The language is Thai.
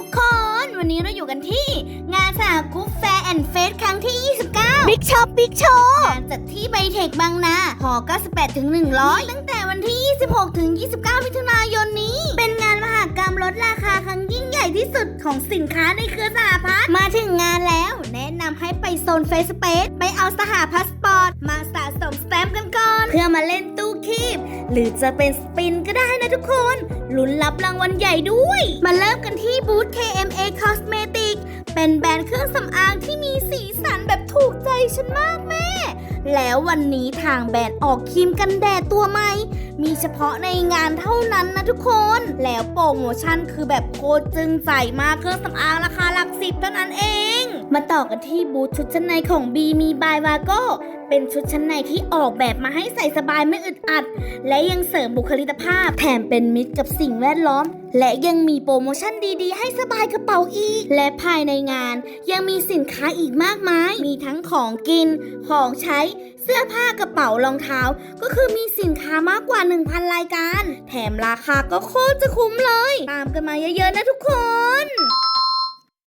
กคนวันนี้เราอยู่กันที่ งานสหกรุ๊ปแฟร์แอนด์เฟสครั้งที่ 29 บิ๊กช็อปบิ๊กโชว์งานจัดที่ไบเทคบางนาหอ98ถึง100 ตั้งแต่วันที่ 26ถึง29มิถุ ที่สุดของสินค้าในเครือสหพัฒน์มาถึงงานแล้ว แนะนำให้ไปโซนเฟสเปซไปเอาสหพาสปอร์ต มาสะสมสแตมป์กันก่อน เพื่อมาเล่นตู้คีบ หรือจะเป็นสปินก็ได้นะทุกคนลุ้นรับรางวัลใหญ่ด้วย มาเริ่มกันที่บูธ KMA Cosmetic เป็นแบรนด์เครื่องสำอางที่มีสีสันแบบถูกใจฉันมากแม่ แล้ววันนี้ทางแบรนด์ออกครีมกันแดดตัวใหม่ มีเฉพาะในงานเท่านั้นนะทุกคน แล้วโปรโมชั่นคือแบบโคตรจึงใจมากเครื่องสำอางราคาหลักสิบเท่านั้นเอง มาต่อกันที่บูธชุดชั้นในของ B มีบายวาโก้เป็นชุดชั้นในที่ออกแบบมาให้ใส่สบายไม่อึดอัด และยังเสริมบุคลิกภาพ แถมเป็นมิตรกับสิ่งแวดล้อม และยังมีโปรโมชั่นดีๆ ให้สบายกระเป๋าอีก และภายในงานยังมีสินค้าอีกมากมาย มีทั้งของกิน ของใช้ เสื้อผ้ากระเป๋ารองเท้า ก็คือมีสินค้ามากกว่า 1,000 รายการ แถมราคาก็โคตรจะคุ้มเลย ตามกันมาเยอะๆนะทุกคน